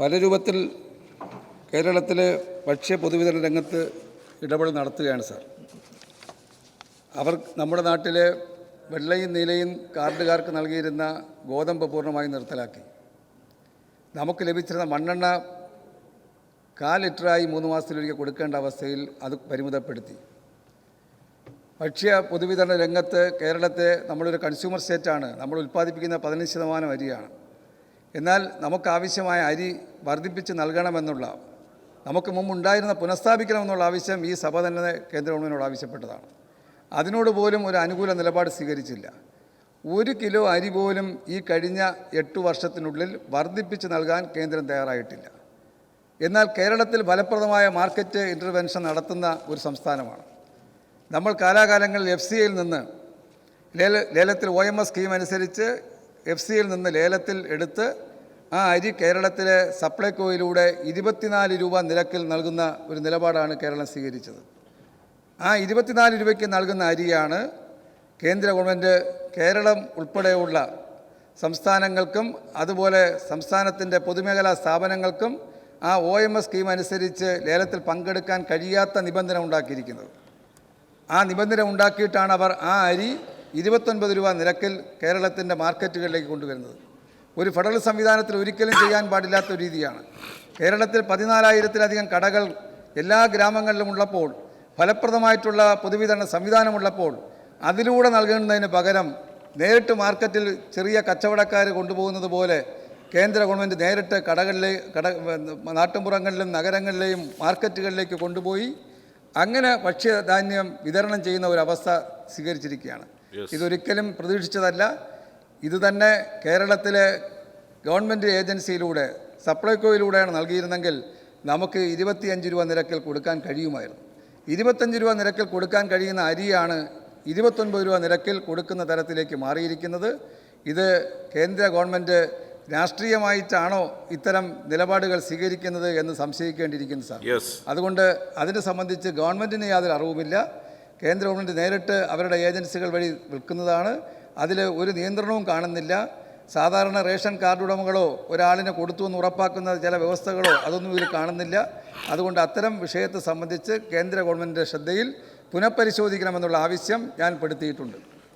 പല രൂപത്തിൽ കേരളത്തിലെ ഭക്ഷ്യ പൊതുവിതരണ രംഗത്ത് ഇടപെടൽ നടത്തുകയാണ് സാർ. അവർ നമ്മുടെ നാട്ടിലെ വെള്ളയും നീലയും കാർഡുകാർക്ക് നൽകിയിരുന്ന ഗോതമ്പ് പൂർണമായും നിർത്തലാക്കി. നമുക്ക് ലഭിച്ചിരുന്ന മണ്ണെണ്ണ കാൽ ലിറ്ററായി മൂന്ന് മാസത്തിലൊരിക്കൽ കൊടുക്കേണ്ട അവസ്ഥയിൽ അത് പരിമിതപ്പെടുത്തി. ഭക്ഷ്യ പൊതുവിതരണ രംഗത്ത് കേരളത്തെ നമ്മളൊരു കൺസ്യൂമർ സ്റ്റേറ്റാണ്. നമ്മൾ ഉൽപ്പാദിപ്പിക്കുന്ന പതിനഞ്ച് ശതമാനം അരിയാണ്. എന്നാൽ നമുക്കാവശ്യമായ അരി വർദ്ധിപ്പിച്ച് നൽകണമെന്നുള്ള നമുക്ക് മുമ്പ് ഉണ്ടായിരുന്ന പുനഃസ്ഥാപിക്കണമെന്നുള്ള ആവശ്യം ഈ സഭ തന്നെ കേന്ദ്ര ഗവൺമെന്റിനോട് ആവശ്യപ്പെട്ടതാണ്. അതിനോട് പോലും ഒരു അനുകൂല നിലപാട് സ്വീകരിച്ചില്ല. ഒരു കിലോ അരി പോലും ഈ കഴിഞ്ഞ എട്ട് വർഷത്തിനുള്ളിൽ വർദ്ധിപ്പിച്ച് നൽകാൻ കേന്ദ്രം തയ്യാറായിട്ടില്ല. എന്നാൽ കേരളത്തിൽ ഫലപ്രദമായ മാർക്കറ്റ് ഇന്റർവെൻഷൻ നടത്തുന്ന ഒരു സംസ്ഥാനമാണ്. നമ്മൾ കാലാകാലങ്ങളിൽ എഫ് സി ഐയിൽ നിന്ന് ലേല ലേലത്തിൽ ഒ എം എസ് സ്കീം അനുസരിച്ച് എഫ് സിയിൽ നിന്ന് ലേലത്തിൽ എടുത്ത് ആ അരി കേരളത്തിലെ സപ്ലൈകോയിലൂടെ ഇരുപത്തിനാല് രൂപ നിരക്കിൽ നൽകുന്ന ഒരു നിലപാടാണ് കേരളം സ്വീകരിച്ചത്. ആ ഇരുപത്തിനാല് രൂപയ്ക്ക് നൽകുന്ന അരിയാണ് കേന്ദ്ര ഗവൺമെന്റ് കേരളം ഉൾപ്പെടെയുള്ള സംസ്ഥാനങ്ങൾക്കും അതുപോലെ സംസ്ഥാനത്തിന്റെ പൊതുമേഖലാ സ്ഥാപനങ്ങൾക്കും ആ ഒ എം എസ് സ്കീം അനുസരിച്ച് ലേലത്തിൽ പങ്കെടുക്കാൻ കഴിയാത്ത നിബന്ധന ഉണ്ടാക്കിയിരിക്കുന്നത്. ആ നിബന്ധന ഉണ്ടാക്കിയിട്ടാണ് അവർ ആ അരി ഇരുപത്തൊൻപത് രൂപ നിരക്കിൽ കേരളത്തിന്റെ മാർക്കറ്റുകളിലേക്ക് കൊണ്ടുവരുന്നത്. ഒരു ഫെഡറൽ സംവിധാനത്തിൽ ഒരിക്കലും ചെയ്യാൻ പാടില്ലാത്ത രീതിയാണ്. കേരളത്തിൽ പതിനാലായിരത്തിലധികം കടകൾ എല്ലാ ഗ്രാമങ്ങളിലും ഉള്ളപ്പോൾ ഫലപ്രദമായിട്ടുള്ള പൊതുവിതരണ സംവിധാനമുള്ളപ്പോൾ അതിലൂടെ നൽകുന്നതിന് പകരം നേരിട്ട് മാർക്കറ്റിൽ ചെറിയ കച്ചവടക്കാർ കൊണ്ടുപോകുന്നത് പോലെ കേന്ദ്ര ഗവൺമെന്റ് നേരിട്ട് കടകളിലെ കട നാട്ടുമ്പുറങ്ങളിലും നഗരങ്ങളിലെയും മാർക്കറ്റുകളിലേക്ക് കൊണ്ടുപോയി അങ്ങനെ ഭക്ഷ്യധാന്യം വിതരണം ചെയ്യുന്ന ഒരു അവസ്ഥ സ്വീകരിച്ചിരിക്കുകയാണ്. ഇതൊരിക്കലും പ്രതീക്ഷിച്ചതല്ല. ഇത് തന്നെ കേരളത്തിലെ ഗവൺമെന്റ് ഏജൻസിയിലൂടെ സപ്ലൈകോയിലൂടെയാണ് നൽകിയിരുന്നെങ്കിൽ നമുക്ക് ഇരുപത്തിയഞ്ച് രൂപ നിരക്കിൽ കൊടുക്കാൻ കഴിയുമായിരുന്നു. ഇരുപത്തഞ്ച് രൂപ നിരക്കിൽ കൊടുക്കാൻ കഴിയുന്ന അരിയാണ് ഇരുപത്തൊൻപത് രൂപ നിരക്കിൽ കൊടുക്കുന്ന തരത്തിലേക്ക് മാറിയിരിക്കുന്നത്. ഇത് കേന്ദ്ര ഗവൺമെന്റ് രാഷ്ട്രീയമായിട്ടാണോ ഇത്തരം നിലപാടുകൾ സ്വീകരിക്കുന്നത് എന്ന് സംശയിക്കേണ്ടിയിരിക്കുന്നു സാർ. അതുകൊണ്ട് അതിനെ സംബന്ധിച്ച് ഗവൺമെന്റിന് യാതൊരു അറിവുമില്ല. കേന്ദ്ര ഗവൺമെന്റ് നേരിട്ട് അവരുടെ ഏജൻസികൾ വഴി വിൽക്കുന്നതാണ്. അതിൽ ഒരു നിയന്ത്രണവും കാണുന്നില്ല. സാധാരണ റേഷൻ കാർഡ് ഉടമകളോ ഒരാളിനെ കൊടുത്തു എന്ന് ഉറപ്പാക്കുന്ന ചില വ്യവസ്ഥകളോ അതൊന്നും ഇതിൽ കാണുന്നില്ല. അതുകൊണ്ട് അത്തരം വിഷയത്തെ സംബന്ധിച്ച് കേന്ദ്ര ഗവൺമെന്റിന്റെ ശ്രദ്ധയിൽ പുനഃപരിശോധിക്കണമെന്നുള്ള ആവശ്യം ഞാൻ പെടുത്തിയിട്ടുണ്ട്.